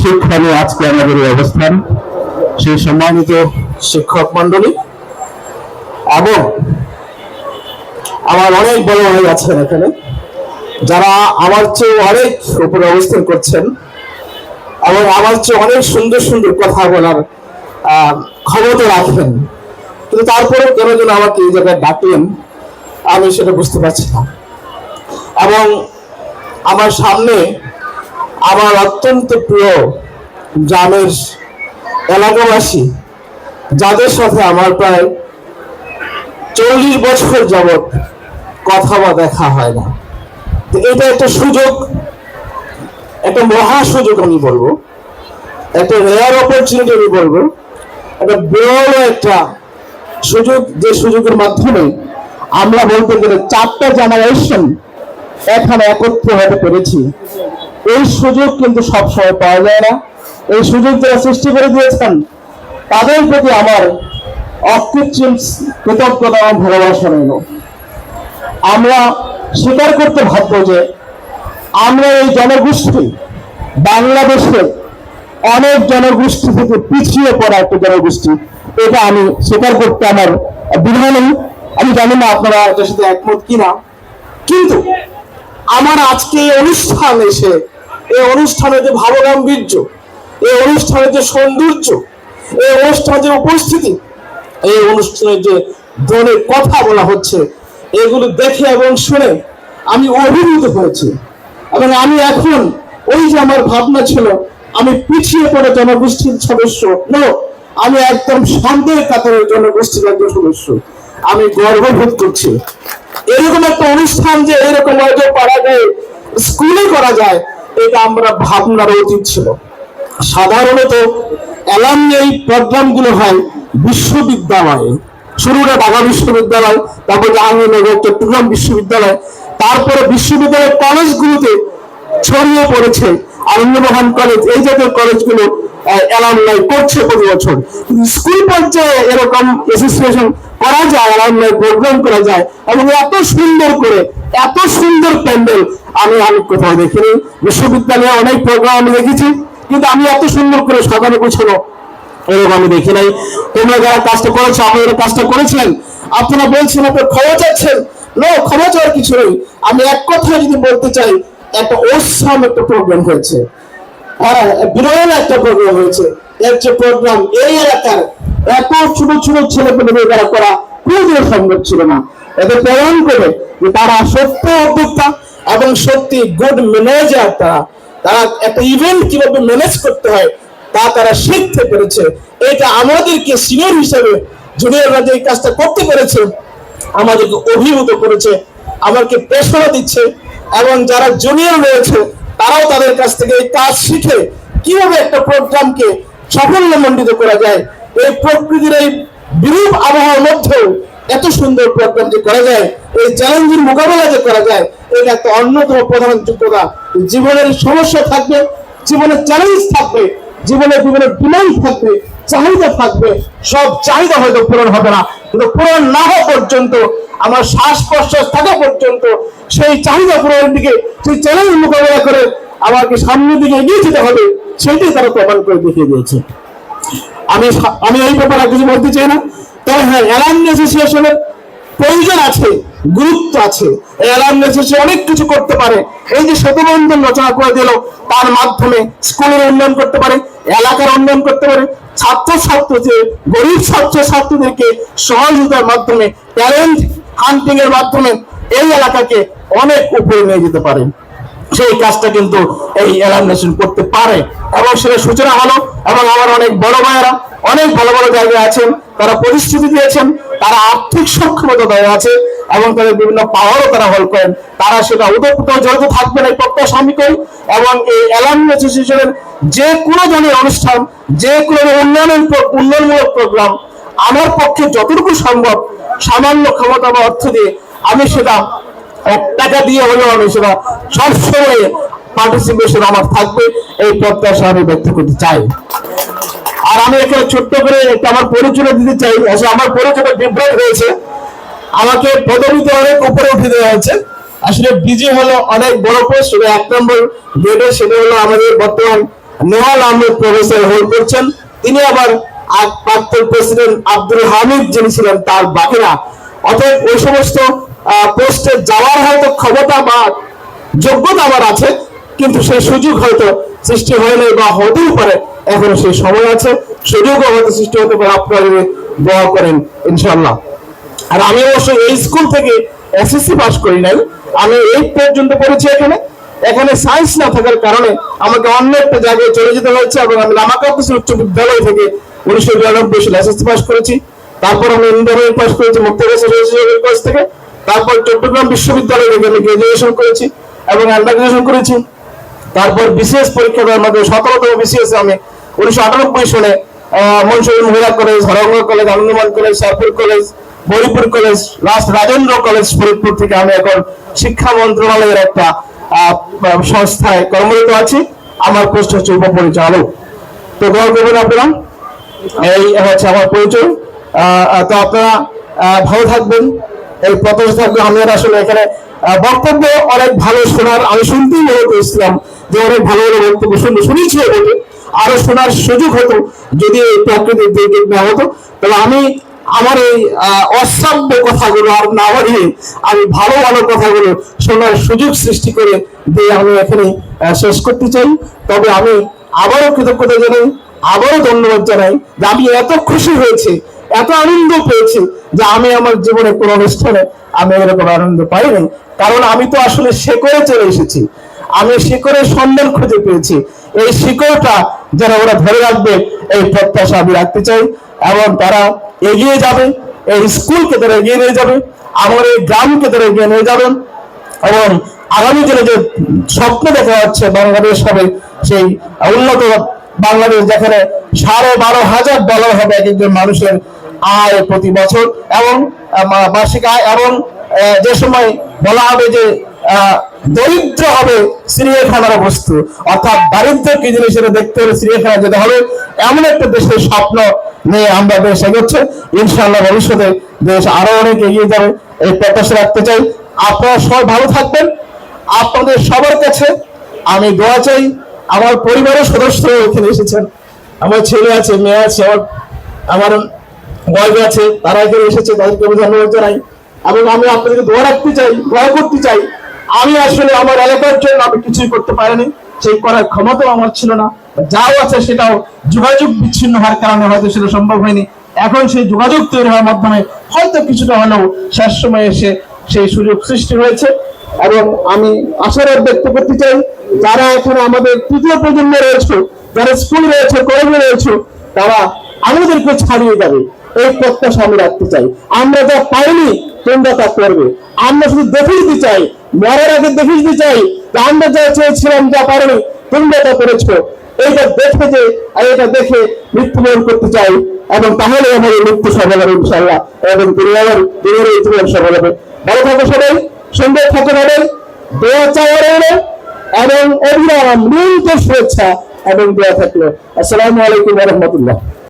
সেখানে আজকে আমাদের অবস্থান। সেই সম্মানিত শিক্ষক মন্ডলী এবং আমার অনেক বড় ভাই আছেন এখানে, যারা আমার চেয়ে অনেক উপরে অবস্থান করছেন, এবং আমার চেয়ে অনেক সুন্দর সুন্দর কথা বলার ক্ষমতা রাখেন। কিন্তু তারপরে কেন যেন আমাকে এই জায়গায় ডাকলেন, আমি সেটা বুঝতে পারছি না। এবং আমার সামনে আমার অত্যন্ত প্রিয় গ্রামের এলাকাবাসী, যাদের সাথে আমার প্রায় চল্লিশ বছর যাবৎ কথা বা দেখা হয় না। এটা একটা সুযোগ, একটা মহা সুযোগ আমি বলব। একটা রেয়ার অপরচুনিটি আমি বলব। একটা বড় একটা সুযোগ, যে সুযোগের মাধ্যমে আমরা বলতে গেলে চারটা জেনারেশন এখানে একত্র হতে পেরেছি। এই সুযোগ কিন্তু সবসময় পাওয়া যায় না। এই সুযোগ যারা সৃষ্টি করে দিয়েছেন, তাদের প্রতি আমার অকৃত্রিম কৃতজ্ঞতা এবং ভালোবাসা রইল। আমরা স্বীকার করতে ভাববো যে আমরা এই জনগোষ্ঠী বাংলাদেশের অনেক জনগোষ্ঠী থেকে পিছিয়ে পড়া একটা জনগোষ্ঠী। এটা আমি স্বীকার করতে আমার বিধা নেই। আমি জানি না আপনারা এটার সাথে একমত কিনা। কিন্তু আমার আজকে এই অনুষ্ঠান এসে, এই অনুষ্ঠানে যে ভাবগাম্ভীর্য, এই অনুষ্ঠানে যে সৌন্দর্য, এই অনুষ্ঠানে যে উপস্থিতি, এই অনুষ্ঠানে যে ধরনের কথা বলা হচ্ছে, এগুলো দেখে এবং শুনে আমি অভিভূত হয়েছি। এবং আমি এখন ওই যে আমার ভাবনা ছিল, আমি পিছিয়ে পড়ে জনগোষ্ঠীর সদস্য, নো, আমি একদম সন্দেহের কাতারের জনগোষ্ঠীর একজন সদস্য। আমি গর্ববোধ করছি। এরকম একটা অনুষ্ঠান যে এরকম আয়োজন করা যায় স্কুলে করা যায়, এটা আমরা ভাবনার উচিত ছিল। সাধারণত অ্যালাম এই প্রোগ্রামগুলো হয় বিশ্ববিদ্যালয়ে। শুরুটা ঢাকা বিশ্ববিদ্যালয়, তারপর জাহাঙ্গীরনগর, চট্টগ্রাম বিশ্ববিদ্যালয়, তারপরে বিশ্ববিদ্যালয় কলেজগুলোতে ছড়িয়ে পড়েছে। আনন্দমোহন কলেজ, এই জাতীয় কলেজগুলো অ্যালামনাই করছে প্রতি বছর। স্কুল পর্যায়ে এরকম অ্যাসোসিয়েশন করা যায় অ্যালামনাই প্রোগ্রাম করা যায় এবং এত সুন্দর করে, এত সুন্দর প্যান্ডেল আমি আমি কোথাও দেখিনি। বিশ্ববিদ্যালয়ে অনেক প্রোগ্রাম আমি দেখেছি, কিন্তু আমি এত সুন্দর করে সাজানো গোছানো এরকম আমি দেখি নাই। তোমরা যারা কাজটা করেছ, আপনারা কাজটা করেছিলেন, আপনারা বলছেন, আপনার ক্ষমা চাচ্ছেন নো ক্ষমা চাওয়ার কিছু নেই। আমি এক কথা যদি বলতে চাই, একটা ওসাম একটা প্রোগ্রাম হয়েছে। হ্যাঁ বিরল একটা প্রোগ্রাম হয়েছে। এর যে প্রোগ্রাম এই এলাকার এত ছোট ছোট ছেলে পেলে দ্বারা করা কোনোদিনও সম্ভব ছিল না। এতে প্রমাণ করে যে তারা সত্য উদ্যোক্তা এবং সত্যি গুড ম্যানেজার তারা। তারা একটা ইভেন্ট কীভাবে ম্যানেজ করতে হয় তা তারা শিখতে পেরেছে। এটা আমাদেরকে সিনিয়র হিসেবে জুনিয়ররা যে কাজটা করতে পেরেছে, আমাদেরকে অভিভূত করেছে আমাকে প্রেশার দিচ্ছে এবং যারা জুনিয়র রয়েছে তারাও তাদের কাছ থেকে এই কাজ শিখে কীভাবে একটা প্রোগ্রামকে সাফল্যমণ্ডিত করা যায় এই প্রকৃতির এই বিরূপ আবহাওয়ার মধ্যেও এত সুন্দর প্রোগ্রাম যে করা যায়, এই চ্যালেঞ্জের মোকাবেলা যে করা যায়, এটা একটা অন্যতম প্রধান যোগ্যতা। জীবনের সমস্যা থাকবে, জীবনের চ্যালেঞ্জ থাকবে, জীবনে জীবনে ডিমান্ড থাকবে, চাহিদা থাকবে, সব চাহিদা হয়তো পূরণ হবে না। কিন্তু পূরণ না হওয়া পর্যন্ত, আমার শ্বাস প্রশ্বাস থাকা পর্যন্ত, সেই চাহিদা পূরণের দিকে, সেই চ্যালেঞ্জ মোকাবেলা করে আমাকে সামনের দিকে এগিয়ে যেতে হবে, সেটাই তারা প্রমাণ করে দেখিয়ে দিয়েছে। আমি আমি এই ব্যাপারে কিছু বলতে চাই না। তবে হ্যাঁ অ্যালাম অ্যাসোসিয়েশনের প্রয়োজন আছে, গুরুত্ব আছে। অ্যাসোসিয়েশন অনেক কিছু করতে পারে। এই যে সেতুবন্ধন রচনা করে দিল, তার মাধ্যমে স্কুলের উন্নয়ন করতে পারে, এলাকার উন্নয়ন করতে পারে। ছাত্র যে, গরিব ছাত্র ছাত্রীদেরকে সহযোগিতার মাধ্যমে ট্যালেন্ট হান্টিং এর মাধ্যমে এই এলাকাকে অনেক উপরে নিয়ে যেতে পারে। সেই কাজটা কিন্তু এই এলামিনেশন করতে পারে। এবং সেটা সূচনা হলো এবং আমার অনেক বড় ভাইয়েরা অনেক ভালো ভালো জায়গায় আছেন, তারা প্রতিশ্রুতি দিয়েছেন, তারা আর্থিক সক্ষমতা দেওয়া আছে এবং তাদের বিভিন্ন পাওয়ারও তারা হল করেন। তারা সেটা উদপ্ত জড়িত থাকবেন এই প্রত্যাশা আমি করি এবং এই অ্যালামনি অ্যাসোসিয়েশনের যে কোনো ধরনের অনুষ্ঠান, যে কোনো উন্নয়নের উন্নয়নমূলক প্রোগ্রাম আমার পক্ষে যতটুকু সম্ভব সামান্য ক্ষমতা বা অর্থ দিয়ে আমি সেটা, এক টাকা দিয়ে হলেও আমি সেটা সবসময় পার্টিসিপেশন আমার থাকবে, এই প্রত্যাশা আমি ব্যক্ত করতে চাই। আর আমি এখানে ছোট্ট করে একটা আমার পরিচয় দিতে চাই, আসলে আমার পরিচয়টা ডিফারেন্ট হয়েছে। আমাকে পদবিতে অনেক উপরে উঠে দেওয়া হয়েছে। আসলে বিজি হলো অনেক বড় পোস্ট সেটা এক নম্বর গ্রেডে সেটা হলো আমাদের বর্তমান নেহাল আহমেদ প্রফেসর হোল্ড করছেন তিনি আবার প্রাক্তন প্রেসিডেন্ট আব্দুল হামিদ, যিনি ছিলেন তার বাকিরা। অতএব ওই সমস্ত পোস্টে যাওয়ার হয়তো ক্ষমতা বা যোগ্যতা আমার আছে কিন্তু সেই সুযোগ হয়তো সৃষ্টি হয় নাই বা হতেও পারে। এখনও সেই সময় আছে। সুযোগও হয়তো সৃষ্টি হতে পারে। আপনারা দোয়া করেন ইনশাল্লাহ আর আমি অবশ্য এই স্কুল থেকে এসএসসি পাস করি নাই। আমি এইট পর্যন্ত পড়েছি এখানে। এখানে সায়েন্স না থাকার কারণে আমাকে অন্য একটা জায়গায় চলে যেতে হয়েছে এবং আমি লামাকাপ্পস উচ্চ বিদ্যালয় থেকে উনিশশো বিরানব্বই সালে এসএসসি পাস করেছি। তারপর আমি ইন্টারমিডিয়েট পাস করেছি কলেজ থেকে। তারপর চট্টগ্রাম বিশ্ববিদ্যালয় থেকে আমি গ্রাজুয়েশন করেছি এবং আন্ডার গ্রাজুয়েশন করেছি। তারপর বিসিএস পরীক্ষা দেওয়ার মাধ্যমে সতেরোতম বিসিএস আমি উনিশশো আটানব্বই সালে মনসুর মহিলা college, হরঙ্গ college Anandamohan college Sherpur college, বরিপুর college, last Rajendra college Faridpur থেকে আমি এখন শিক্ষা মন্ত্রণালয়ের একটা সংস্থায় কর্মরত আছি। আমার পোস্ট হচ্ছে উপপরিচালক। তো দোয়া করবেন আপনারা? এই হচ্ছে আমার পরিচয়। তো আপনারা ভালো থাকবেন। এই প্রত্যাশা থাকবে। আমি আসলে এখানে বক্তব্য অনেক ভালো শোনার, আমি শুনতেই মনে করেছিলাম। যে অনেক ভালো ভালো বক্তব্য শুনে শুনেছি বলে আরও শোনার সুযোগ হতো, যদি এই প্রাকৃতিক দুর্যোগ না হতো। তাহলে আমি আমার এই অশ্রাব্য কথাগুলো আর না বাড়িয়ে আমি ভালো ভালো কথাগুলো শোনার সুযোগ সৃষ্টি করে দিয়ে আমি এখানে শেষ করতে চাই। তবে আমি আবারও কৃতজ্ঞতা জানাই, আবারও ধন্যবাদ জানাই যে আমি এত খুশি হয়েছি, এত আনন্দ পেয়েছি যে আমি আমার জীবনে কোনো অনুষ্ঠানে আমি এরকম আনন্দ পাইনি। কারণ আমি তো আসলে শেকড়ে চলে এসেছি। আমি শিকড়ের সন্ধান খুঁজে পেয়েছি। এই শিকড়টা যারা ওরা ধরে রাখবে, এই প্রত্যাশা আমি রাখতে চাই। এবং তারা এগিয়ে যাবে, এই স্কুলকে তারা এগিয়ে নিয়ে যাবে, আমার এই গ্রামকে তারা এগিয়ে নিয়ে যাবেন এবং আগামী দিনে যে স্বপ্ন দেখা যাচ্ছে বাংলাদেশ হবে, সেই উন্নত বাংলাদেশ যেখানে সাড়ে বারো হাজার ডলার হবে এক একজন মানুষের আয় প্রতি বছর। এবং বার্ষিক আয় এবং যে সময় বলা হবে যে দরিদ্র হবে চিড়িয়াখানার বস্তু অর্থাৎ দারিদ্র কি জিনিস দেখতে হলে চিড়িয়াখানা যেতে হবে। এমন একটা দেশের স্বপ্ন নিয়ে আমরা দেশ এগোচ্ছে। ইনশাআল্লাহ ভবিষ্যতে দেশ আরও অনেক এগিয়ে যাবে। এই প্রত্যাশা রাখতে চাই। আপনারা সবাই ভালো থাকবেন। আপনাদের সবার কাছে আমি দোয়া চাই। আমার পরিবারের সদস্য এখানে এসেছেন। আমার ছেলে আছে, মেয়ে আছে, আমার আমার ওয়াইফ আছে, তারা এখানে এসেছে, তাদেরকে আমি ধন্যবাদ জানাই। এবং আমি আপনাদেরকে দোয়া রাখতে চাই, দোয়া করতে চাই। আমি আসলে আমার এলাকার জন্য আমি কিছুই করতে পারিনি। সেই করার ক্ষমতাও আমার ছিল না। যাও আছে সেটাও যোগাযোগ বিচ্ছিন্ন হওয়ার কারণে হয়তো সেটা সম্ভব হয়নি। এখন সেই যোগাযোগ তৈরি হওয়ার মাধ্যমে হয়তো কিছুটা হলেও শেষ সময় এসে সেই সুযোগ সৃষ্টি হয়েছে। এবং আমি আশাবাদ ব্যক্ত করতে চাই, যারা এখানে আমাদের তৃতীয় প্রজন্ম রয়েছে, যারা স্কুল রয়েছে, কলেজে রয়েছে, তারা আমাদেরকে ছাড়িয়ে যাবে। এই প্রত্যাশা আমি রাখতে চাই। আমরা যা পাইনি তোমরা তা করবে। আমরা শুধু দেখে দিতে চাই, মরার আগে দেখে দিতে চাই আমরা যা চেয়েছিলাম যা পারিনি, তোমরা তা করেছ। এইটা দেখে যে এটা দেখে মৃত্যুবরণ করতে চাই, এবং তাহলে আমাদের মৃত্যু সফল হবে ইনশাল্লাহ এবং দুনিয়ার দুনিয়ার এই জীবন সফল হবে। ভালো থাকো সবাই, সুন্দর থাকতে হবে দোয়া চাওয়া রইল, এবং অভিরাম নিয়মিত শুভেচ্ছা এবং দোয়া থাকল। আসসালামু আলাইকুম রহমতুল্লাহ।